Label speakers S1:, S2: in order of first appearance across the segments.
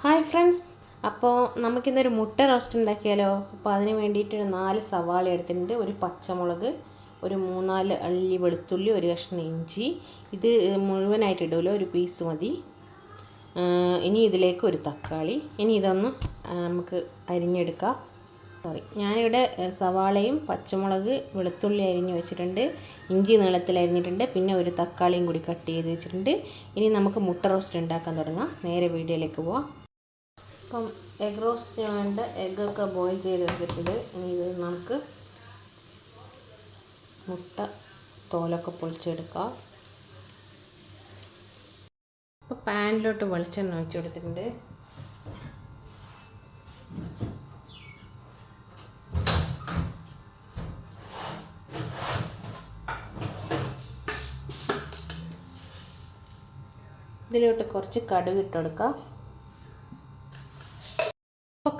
S1: Hi friends. അപ്പോൾ നമുക്കിന്നൊരു മുട്ട റോസ്റ്റ് ഉണ്ടാക്കിയാലോ? അപ്പോൾ അതിന് വേണ്ടിയിട്ട് നാല് സവാള എടുത്തിട്ടുണ്ട്. ഒരു പച്ചമുളക് ഒരു മൂന്നാൽ അള്ളി വെളുത്തുള്ളി ഒരു കഷ്ണം ഇഞ്ചി. ഇത് മുഴുവനായിട്ട് ഇടുമല്ലോ ഒരു പീസ് മതി. ഇനി ഇതിലേക്ക് ഒരു തക്കാളി. ഇനി ഇതൊന്ന് നമുക്ക് അരിഞ്ഞെടുക്കാം. സോറി ഞാനിവിടെ സവാളയും പച്ചമുളക് വെളുത്തുള്ളി അരിഞ്ഞ് വെച്ചിട്ടുണ്ട്. ഇഞ്ചി നീളത്തിൽ അരിഞ്ഞിട്ടുണ്ട്. പിന്നെ ഒരു തക്കാളിയും കൂടി കട്ട് ചെയ്ത് വെച്ചിട്ടുണ്ട്. ഇനി നമുക്ക് മുട്ട റോസ്റ്റ് ഉണ്ടാക്കാൻ തുടങ്ങാം. നേരെ വീഡിയോയിലേക്ക് പോവാം. അപ്പം എഗ് റോസ്റ്റിന് വേണ്ട എഗ്ഗൊക്കെ ബോയിൽ ചെയ്ത് വെച്ചിട്ടുണ്ട് ഇനി ഇത് നമുക്ക് മുട്ട തോലൊക്കെ പൊളിച്ചെടുക്കാം. അപ്പോൾ പാനിലോട്ട് വെളിച്ചെണ്ണ ഒഴിച്ച് ഇതിലോട്ട് കുറച്ച് കടുക് ഇട്ട്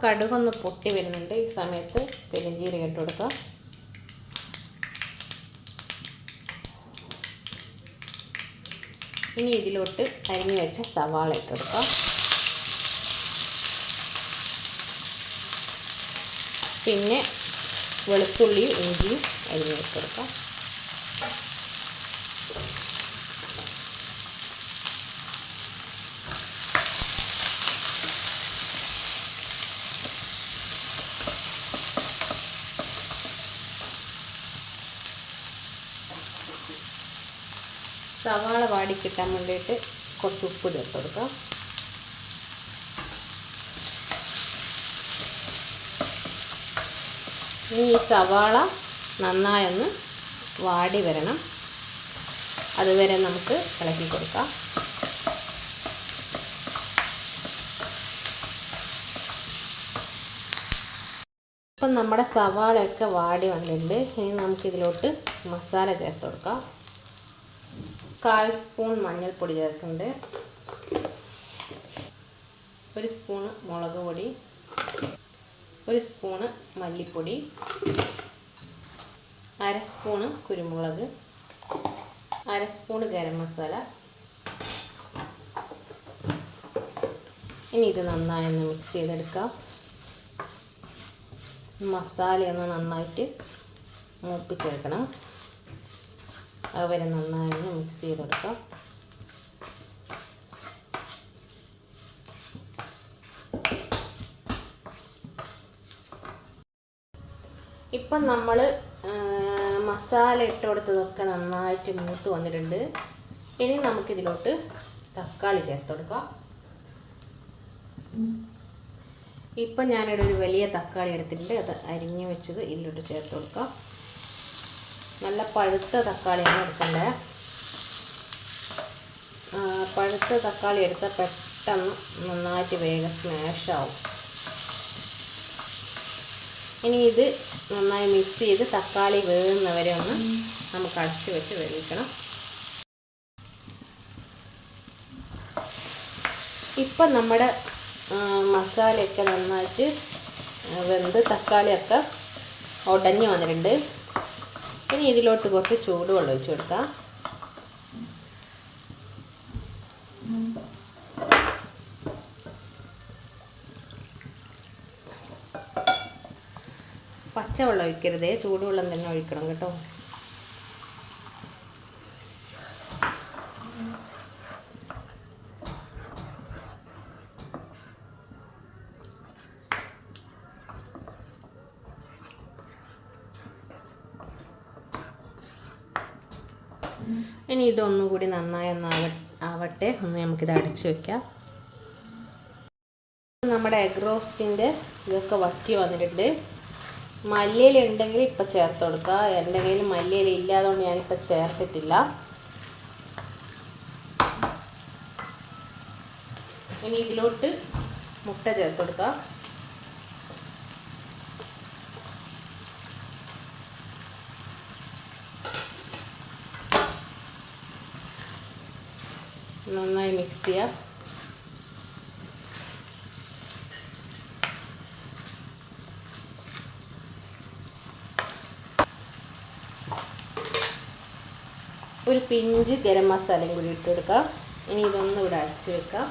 S1: കടുകൊന്ന് പൊട്ടി വരുന്നുണ്ട് ഈ സമയത്ത് പെരുംജീരകം ഇട്ട് കൊടുക്കാം. ഇനി ഇതിലോട്ട് അരിഞ്ഞു വെച്ച സവാള ഇട്ട് കൊടുക്കാം. പിന്നെ വെളുത്തുള്ളിയും ഇഞ്ചിയും അരിഞ്ഞു വെച്ച് കൊടുക്കാം. സവാള വാടി കിട്ടാൻ വേണ്ടിയിട്ട് കുറച്ച് ഉപ്പ് ചേർത്ത് കൊടുക്കാം. ഇനി ഈ സവാള നന്നായൊന്ന് വാടി വരണം. അതുവരെ നമുക്ക് ഇളക്കി കൊടുക്കാം. ഇപ്പം നമ്മുടെ സവാളയൊക്കെ വാടി വന്നിട്ടുണ്ട്. ഇനി നമുക്കിതിലോട്ട് മസാല ചേർത്ത് കൊടുക്കാം. കാൽ സ്പൂൺ മഞ്ഞൾപ്പൊടി ചേർക്കുന്നുണ്ട്. ഒരു സ്പൂണ് മുളക് പൊടി. ഒരു സ്പൂണ് മല്ലിപ്പൊടി. അര സ്പൂണ് കുരുമുളക്. അര സ്പൂണ് ഗരം മസാല. ഇനി ഇത് നന്നായി ഒന്ന് മിക്സ് ചെയ്തെടുക്കാം. മസാലയൊന്ന് നന്നായിട്ട് മൂപ്പിച്ചെടുക്കണം. അതുവരെ നന്നായി മിക്സ് ചെയ്ത് കൊടുക്കാം. ഇപ്പം നമ്മൾ മസാല ഇട്ട് കൊടുത്തതൊക്കെ നന്നായിട്ട് മൂത്ത് വന്നിട്ടുണ്ട്. ഇനി നമുക്കിതിലോട്ട് തക്കാളി ചേർത്ത് കൊടുക്കാം. ഇപ്പം ഞാനിവിടെ ഒരു വലിയ തക്കാളി എടുത്തിട്ടുണ്ട്. അത് അരിഞ്ഞ് വെച്ചത് ഇതിലോട്ട് ചേർത്ത് കൊടുക്കാം. നല്ല പഴുത്ത തക്കാളിയാണ് എടുക്കേണ്ടത് പഴുത്ത തക്കാളി എടുത്ത പെട്ടെന്ന് നന്നായിട്ട് വേഗം സ്മാഷാവും ഇനി ഇത് നന്നായി മിക്സ് ചെയ്ത് തക്കാളി വേകുന്നവരെ ഒന്ന് നമുക്ക് അടച്ചു വെച്ച് വേവിക്കണം. ഇപ്പം നമ്മുടെ മസാലയൊക്കെ നന്നായിട്ട് വെന്ത് തക്കാളിയൊക്കെ ഉടഞ്ഞു വന്നിട്ടുണ്ട്. ഇനി ഇതിലോട്ട് കുറച്ച് ചൂടുവെള്ളം ഒഴിച്ചു കൊടുക്കാം. പച്ചവെള്ളം ഒഴിക്കരുതേ ചൂടുവെള്ളം തന്നെ ഒഴിക്കണം കേട്ടോ. ഇനി ഇതൊന്നും കൂടി നന്നായി ഒന്ന് ആവ ആവട്ടെ. ഒന്ന് നമുക്കിത് അടച്ച് വെക്കാം. നമ്മുടെ എഗ് റോസ്റ്റിന്റെ ഇതൊക്കെ വറ്റി വന്നിട്ടുണ്ട്. മല്ലിയില ഉണ്ടെങ്കിൽ ഇപ്പം ചേർത്ത് കൊടുക്കുക എന്റെ കയ്യിൽ മല്ലിയില ഇല്ലാതുകൊണ്ട് ഞാനിപ്പോൾ ചേർത്തിട്ടില്ല. ഇനി ഇതിലോട്ട് മുട്ട ചേർത്ത് കൊടുക്കുക നന്നായി മിക്സ് ചെയ്യാം. ഒരു പിഞ്ച് ഗരം മസാലയും കൂടി ഇട്ട് കൊടുക്കാം. ഇനി ഇതൊന്നും ഇവിടെ അടച്ച് വെക്കാം.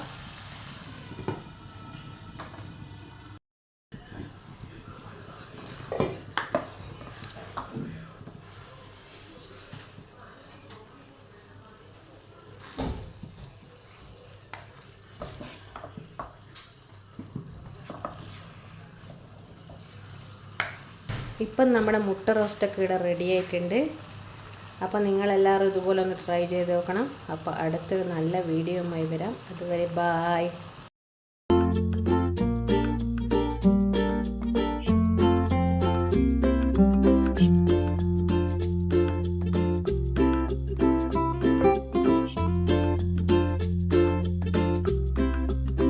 S1: ഇപ്പം നമ്മുടെ മുട്ട റോസ്റ്റൊക്കെ ഇവിടെ റെഡി ആയിട്ടുണ്ട്. അപ്പോൾ നിങ്ങളെല്ലാവരും ഇതുപോലെ ഒന്ന് ട്രൈ ചെയ്ത് നോക്കണം. അപ്പോൾ അടുത്തൊരു നല്ല വീഡിയോയുമായി വരാം. അതുവരെ ബായ്